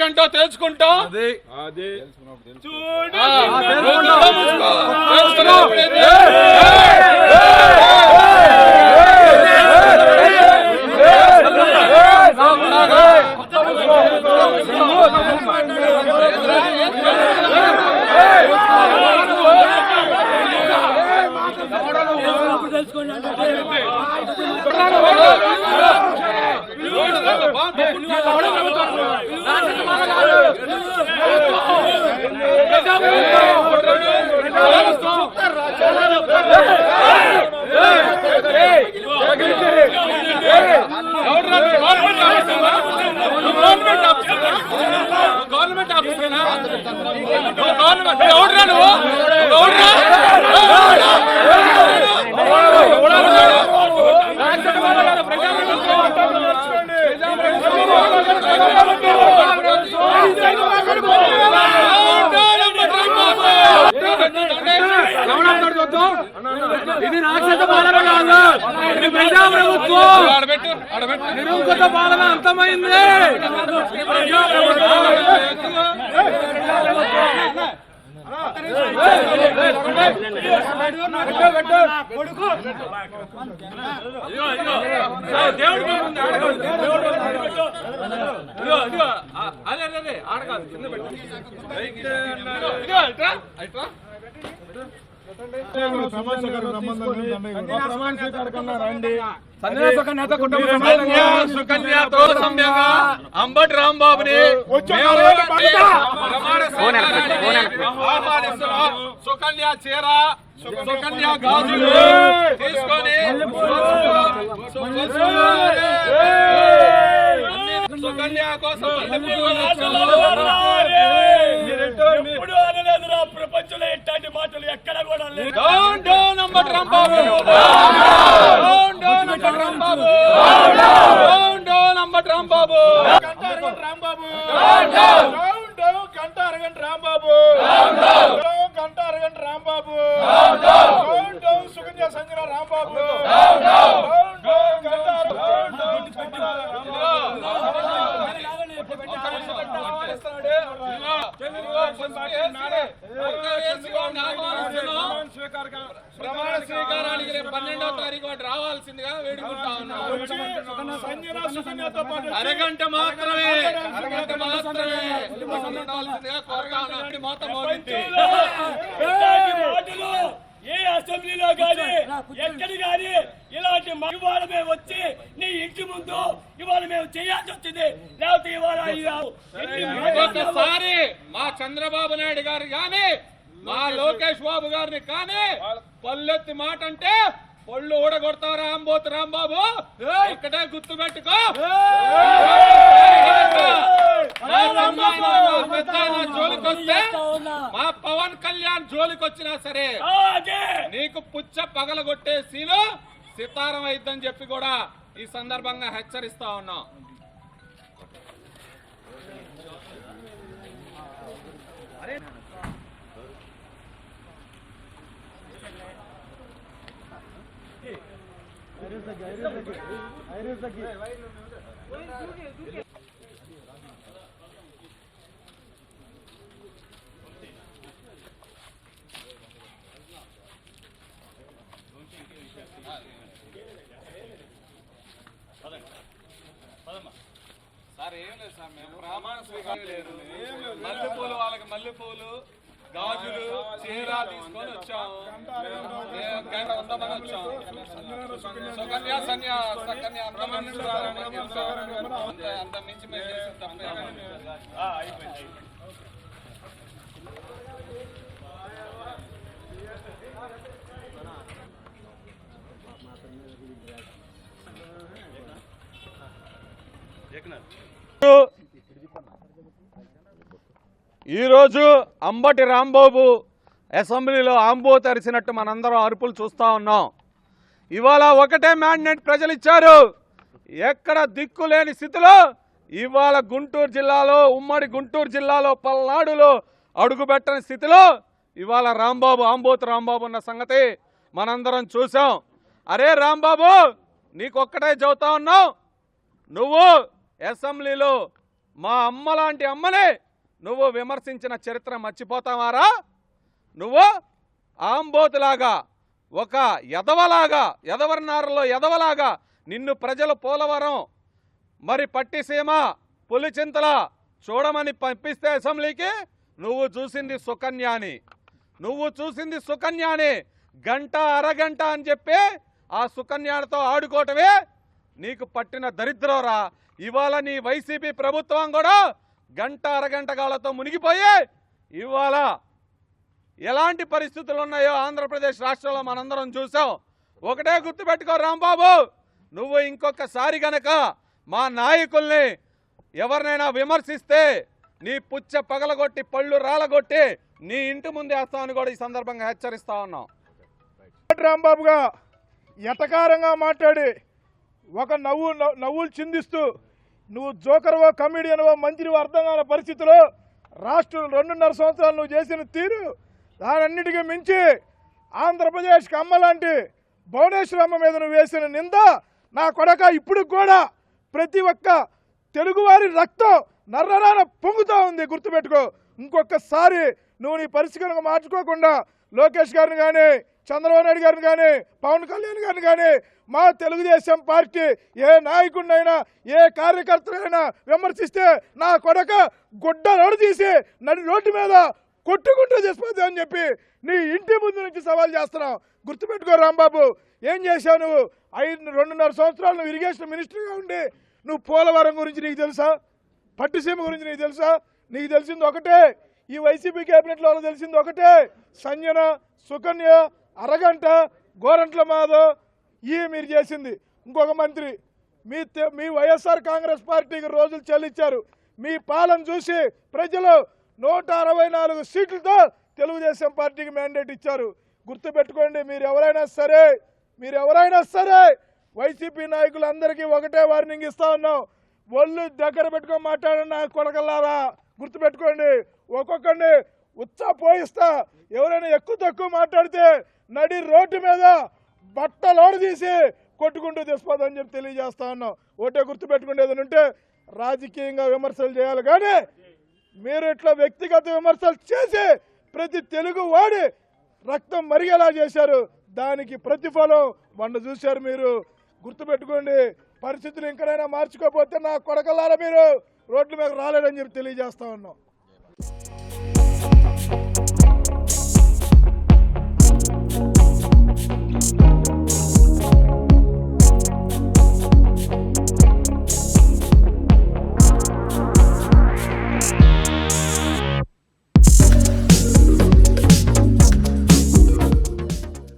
గంట అరగంట తేల్చుకుంటాం ఆ, తెలుసుకుంటాం. తెలుసుకున్నాం. గవర్నమెంట్ ఆఫీసరా? గవర్నమెంట్ ఆఫీసరా? ఆఫీసరేనా? గవర్నమెంట్ నువ్వు నువ్వు? నువ్వు ఎవడురా? ఇది రాక్షస పాలన కాదు ఇది నిరంకుశ పాలన అంతమైంది అదే, అదే ఆడకాదు కింద పెట్టు. సుకన్యతో సమ్యంగా అంబటి రాంబాబుని. సుకన్య చీర సుకన్య గాజులు తీసుకొని సుకన్య కోసం ఎక్కడ కూడా లేదు down down Ambati Rambabu down down Ambati Rambabu down down Ambati Rambabu Rambabu down down గంట అరగంట రాంబాబు డౌన్ గంట అరగంట Rambabu down down Sukanya Sanjana Rambabu down down గంట డౌన్ డౌన్ సంజన ప్రమాణ స్వీకారానికి రేపు పన్నెండో తారీఖు వాటి రావాల్సిందిగా వేడుకుంటా ఉన్నాం. సంజన సుకన్యతో పాటు అరగంట మాత్రమే అరగంట మాత్రమే ఉండాల్సిందిగా కోరుతా ఉన్నాం. మోత మోగింది. ఏ అసెంబ్లీలో గాని ఎక్కడ గాని ఇలాంటి ఇవాళ మేము వచ్చి నీ ఇంటి ముందు ఇవాళ మేము చేయాల్సి వచ్చింది. లేకపోతే ఇవాళ మా చంద్రబాబు నాయుడు గారు గాని మా లోకేష్ బాబు గారిని కానీ పల్లెత్తి మాట అంటే పళ్ళు ఊడగొడతావు రాంబోతు రాంబాబు ఇక్కడే గుర్తు పెట్టుకో. జోలికొస్తే మా పవన్ కళ్యాణ్ జోలికి వచ్చినా సరే నీకు పుచ్చ పగలగొట్టే సీలు సితారం అయిద్దని చెప్పి కూడా ఈ సందర్భంగా హెచ్చరిస్తా ఉన్నాం. సార్ ఏం లేదు సార్ మేము ప్రమాణ స్వీకారం లేదు మల్లెపూలు వాళ్ళకి మల్లెపూలు గాజులు చీర తీసుకొని వచ్చాము మేము గంట ఉందామని వచ్చాము సుకన్య సన్య సకన్య అంత అంత మించి మేము చేసిన తప్పే ఈరోజు అంబటి రాంబాబు అసెంబ్లీలో ఆంబో తెరిచినట్టు మనందరం అరుపులు చూస్తూ ఉన్నాం. ఇవాళ ఒకటే మ్యాండేట్ ప్రజలు ఇచ్చారు ఎక్కడ దిక్కు లేని స్థితిలో ఇవాళ గుంటూరు జిల్లాలో ఉమ్మడి గుంటూరు జిల్లాలో పల్నాడులో అడుగుపెట్టని స్థితిలో ఇవాళ రాంబాబు ఆంబోతు రాంబాబు ఉన్న సంగతి మనందరం చూసాం అరే రాంబాబు నీకొక్కటే చదువుతా ఉన్నావు నువ్వు అసెంబ్లీలో మా అమ్మ లాంటి అమ్మని నువ్వు విమర్శించిన చరిత్ర మర్చిపోతావారా? నువ్వు ఆంబోతులాగా ఒక ఎదవలాగా ఎదవర్నారులో ఎదవలాగా నిన్ను ప్రజలు పోలవరం మరి పట్టిసీమ పులిచింతల చూడమని పంపిస్తే అసెంబ్లీకి నువ్వు చూసింది సుకన్యాని. నువ్వు చూసింది సుకన్యాని. గంట అరగంట అని చెప్పి ఆ సుకన్యతో ఆడుకోవటమే నీకు పట్టిన దరిద్రంరా. ఇవాళ నీ వైసీపీ ప్రభుత్వం కూడా గంట అరగంట కాలతో మునిగిపోయి ఇవాళ ఎలాంటి పరిస్థితులు ఉన్నాయో ఆంధ్రప్రదేశ్ రాష్ట్రంలో మనందరం చూసాం. ఒకటే గుర్తుపెట్టుకో రాంబాబు నువ్వు ఇంకొకసారి గనక మా నాయకుల్ని ఎవరినైనా విమర్శిస్తే నీ పుచ్చ పగలగొట్టి పళ్ళు రాలగొట్టి నీ ఇంటి ముందే వేస్తామని కూడా ఈ సందర్భంగా హెచ్చరిస్తా ఉన్నాం. రాంబాబుగా ఎటకారంగా మాట్లాడి ఒక నవ్వు నవ్వులు చిందిస్తూ నువ్వు జోకర్వో కమిడియన్వో మంత్రివో అర్థం కాని పరిస్థితిలో రాష్ట్రం రెండున్నర సంవత్సరాలు నువ్వు చేసిన తీరు దానన్నిటికీ మించి ఆంధ్రప్రదేశ్కి అమ్మ లాంటి భువనేశ్వరమ్మ మీద నువ్వు వేసిన నింద నా కొడక ఇప్పుడు కూడా ప్రతి ఒక్క తెలుగువారి రక్తం నర్రరాన పొంగుతూ ఉంది. గుర్తుపెట్టుకో. ఇంకొకసారి నువ్వు నీ పరిస్థితులను మార్చుకోకుండా లోకేష్ గారిని కానీ చంద్రబాబు నాయుడు గారిని కానీ పవన్ కళ్యాణ్ గారిని కానీ మా తెలుగుదేశం పార్టీ ఏ నాయకుడినైనా ఏ కార్యకర్తనైనా విమర్శిస్తే నా కొడక గుడ్డ రోడ్డు తీసి నడి రోడ్డు మీద కొట్టుకుంటూ చేసిపోతా అని చెప్పి నీ ఇంటి ముందు నుంచి సవాల్ చేస్తున్నావు. గుర్తుపెట్టుకో రాంబాబు ఏం చేశావు నువ్వు? ఐదు రెండున్నర సంవత్సరాలు నువ్వు ఇరిగేషన్ మినిస్టర్గా ఉండి నువ్వు పోలవరం గురించి నీకు తెలుసా? పట్టుసీమ గురించి నీకు తెలుసా? నీకు తెలిసింది ఒకటే. ఈ వైసీపీ కేబినెట్లో తెలిసింది ఒకటే. సంజన సుకన్య అరగంట గోరంట్ల మాధవ్ ఈ మీరు చేసింది. ఇంకొక మంత్రి మీ మీ వైఎస్ఆర్ కాంగ్రెస్ పార్టీకి రోజులు చెల్లించారు మీ పాలన చూసి ప్రజలు నూట అరవై నాలుగు సీట్లతో తెలుగుదేశం పార్టీకి మ్యాండేట్ ఇచ్చారు. గుర్తుపెట్టుకోండి మీరు ఎవరైనా సరే మీరు ఎవరైనా సరే వైసీపీ నాయకులందరికీ ఒకటే వార్నింగ్ ఇస్తా ఉన్నాం. ఒళ్ళు దగ్గర పెట్టుకొని మాట్లాడండి నా కొడకల్లారా. గుర్తుపెట్టుకోండి ఒక్కొక్కడిని ఉత్సాహ పోయిస్తా ఎవరైనా ఎక్కువ తక్కువ మాట్లాడితే నడి రోడ్డు మీద బట్టలోడు తీసి కొట్టుకుంటూ తెచ్చిపోదని చెప్పి తెలియజేస్తా ఉన్నాం. ఒకటే గుర్తుపెట్టుకుంటే ఏదైనా ఉంటే రాజకీయంగా విమర్శలు చేయాలి. కానీ మీరు ఇట్లా వ్యక్తిగత విమర్శలు చేసి ప్రతి తెలుగు వాడి రక్తం మరిగేలా చేశారు. దానికి ప్రతిఫలం వండ చూశారు మీరు. గుర్తుపెట్టుకోండి పరిస్థితులు ఇంకనైనా మార్చుకోకపోతే నా కొడకల్లారా మీరు? రోడ్ల మీద రాలేడని చెప్పి తెలియజేస్తా ఉన్నాం.